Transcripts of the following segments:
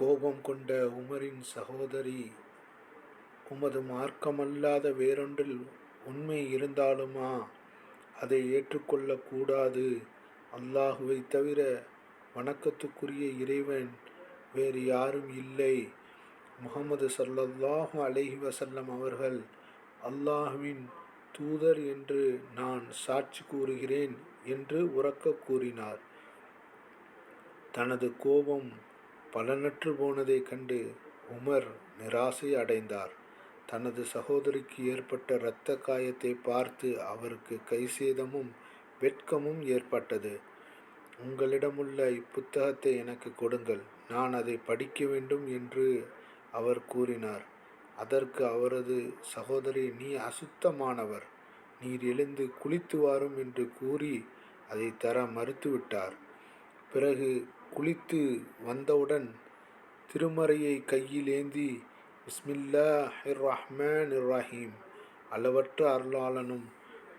கோபம் கொண்ட உமரின் சகோதரி உமது மார்க்கமல்லாத வேறொன்றில் உண்மை இருந்தாலுமா? அதை ஏற்றுக்கொள்ளக்கூடாது அல்லாஹுவை தவிர வணக்கத்துக்குரிய இறைவன் வேறு யாரும் இல்லை. முகமது சல்லல்லாஹு அலஹி வசல்லம் அவர்கள் அல்லாஹுவின் தூதர் என்று நான் சாட்சி கூறுகிறேன் என்று உறக்க கூறினார். தனது கோபம் பலனற்று போனதைக் கண்டு உமர் நிராசை அடைந்தார். தனது சகோதரிக்கு ஏற்பட்ட இரத்த காயத்தை பார்த்து அவருக்கு கைசேதமும் வெட்கமும் ஏற்பட்டது. உங்களிடமுள்ள இப்புத்தகத்தை எனக்கு கொடுங்கள். நான் அதை படிக்க வேண்டும் என்று அவர் கூறினார். அதற்கு அவரது சகோதரி நீ அசுத்தமானவர். நீர் எழுந்து குளித்து வாரும் என்று கூறி அதை தர மறுத்துவிட்டார். பிறகு குளித்து வந்தவுடன் திருமறையை கையில் ஏந்தி பிஸ்மில்லா ரஹ்மான் ரஹீம் அளவற்ற அருளாளனும்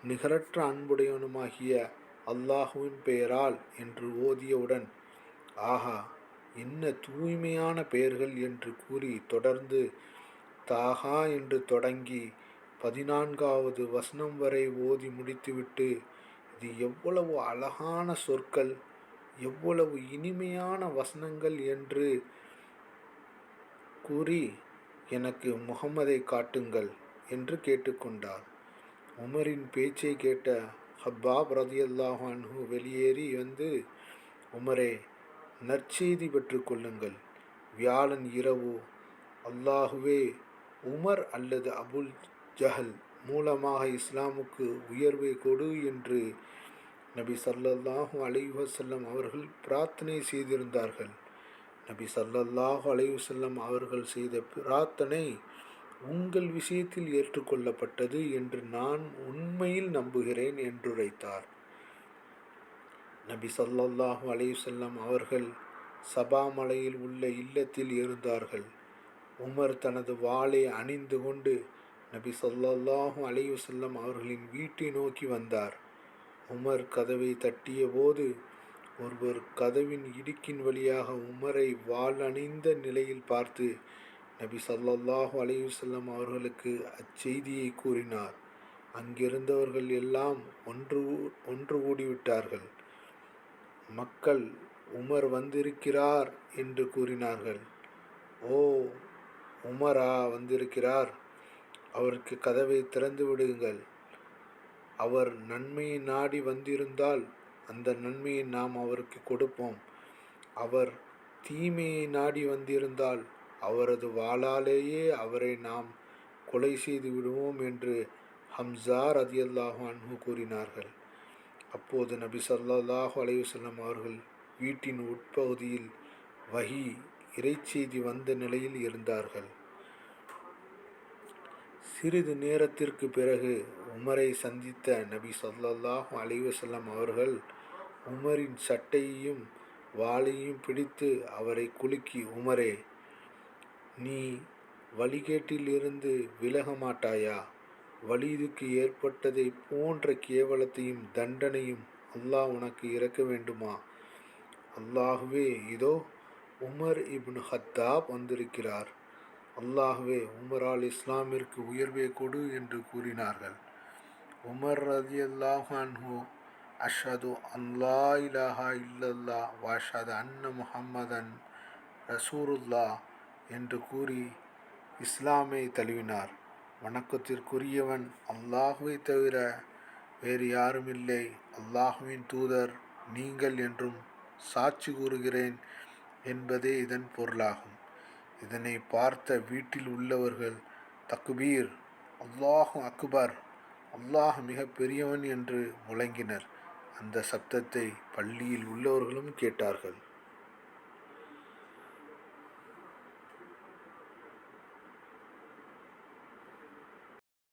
நிகரற்ற அன்புடையவனுமாகிய அல்லாஹுவின் பெயரால் என்று ஓதியவுடன் ஆஹா என்ன தூய்மையான பெயர்கள் என்று கூறி தொடர்ந்து தாகா என்று தொடங்கி பதினான்காவது வசனம் வரை ஓதி முடித்துவிட்டு இது எவ்வளவு அழகான சொற்கள் எவ்வளவு இனிமையான வசனங்கள் என்று கூறி எனக்கு முகமதை காட்டுங்கள் என்று கேட்டுக்கொண்டார். உமரின் பேச்சை கேட்ட ஹப்பாப் ரதியல்லாஹு அன்ஹு வெளியேறி வந்து உமரே நற்செய்தி பெற்றுக்கொள்ளுங்கள் வியாழன் இரவு அல்லாஹுவே உமர் அல்லது அபுல் ஜஹல் மூலமாக இஸ்லாமுக்கு உயர்வை கொடு என்று நபி சல்லல்லாஹு அலைஹி வஸல்லம் அவர்கள் பிரார்த்தனை செய்திருந்தார்கள். நபி சல்லல்லாஹு அலைஹி வஸல்லம் அவர்கள் செய்த பிரார்த்தனை உங்கள் விஷயத்தில் ஏற்றுக்கொள்ளப்பட்டது என்று நான் உண்மையில் நம்புகிறேன் என்றுரைத்தார் நபி சல்லல்லாஹு அலைஹி செல்லம் அவர்கள் சபாமலையில் உள்ள இல்லத்தில் இருந்தார்கள். உமர் தனது வாளை அணிந்து கொண்டு நபி ஸல்லல்லாஹு அலையுசல்லம் அவர்களின் வீட்டை நோக்கி வந்தார். உமர் கதவை தட்டிய போது ஒருவர் கதவின் இடுக்கின் வழியாக உமரை வாழணிந்த அணிந்த நிலையில் பார்த்து நபி சல்லாஹு அலையுசல்லம் அவர்களுக்கு அச்செய்தியை கூறினார். அங்கிருந்தவர்கள் எல்லாம் ஒன்று ஒன்று கூடிவிட்டார்கள். மக்கள் உமர் வந்திருக்கிறார் என்று கூறினார்கள். ஓ உமரா வந்திருக்கிறார். அவருக்கு கதவை திறந்து விடுங்கள். அவர் நன்மையை நாடி வந்திருந்தால் அந்த நன்மையை நாம் அவருக்கு கொடுப்போம். அவர் தீமையை நாடி வந்திருந்தால் அவரது வாளாலேயே அவரை நாம் கொலை செய்து விடுவோம் என்று ஹம்சார் அதியல்லாஹு அன்ஹு கூறினார்கள். அப்போது நபி சல்லாஹு அலையுசல்லம் அவர்கள் வீட்டின் உட்பகுதியில் வகி இறைச்செய்தி வந்த நிலையில் இருந்தார்கள். சிறிது நேரத்திற்கு பிறகு உமரை சந்தித்த நபி ஸல்லல்லாஹு அலிவசல்லம் அவர்கள் உமரின் சட்டையையும் வாளையும் பிடித்து அவரை குலுக்கி உமரே நீ வழிகேட்டிலிருந்து விலக மாட்டாயா வலிதுக்கு ஏற்பட்டதை போன்ற கேவலத்தையும் தண்டனையும் அல்லாஹ் உனக்கு இறக்க வேண்டுமா? அல்லாஹுவே இதோ உமர் இப்னு ஹத்தாப் வந்திருக்கிறார். அல்லாஹுவே உமரால் இஸ்லாமிற்கு உயர்வே கொடு என்று கூறினார்கள். உமர் ரதி அல்லாஹு அஷது அல்லா இலாஹா இல்லல்லா வாஷது அன்ன முஹம்மதன் ரசூருல்லா என்று கூறி இஸ்லாமை தழுவினார். வணக்கத்திற்குரியவன் அல்லாஹுவை தவிர வேறு யாரும் இல்லை. அல்லாஹுவின் தூதர் நீங்கள் என்றும் சாட்சி கூறுகிறேன் என்பதே இதன் பொருளாகும். இதனை பார்த்த வீட்டில் உள்ளவர்கள் தக்குபீர் அல்லாஹு அக்பர் அல்லாஹ் மிக பெரியவன் என்று முழங்கினர். அந்த சப்தத்தை பள்ளியில் உள்ளவர்களும் கேட்டார்கள்.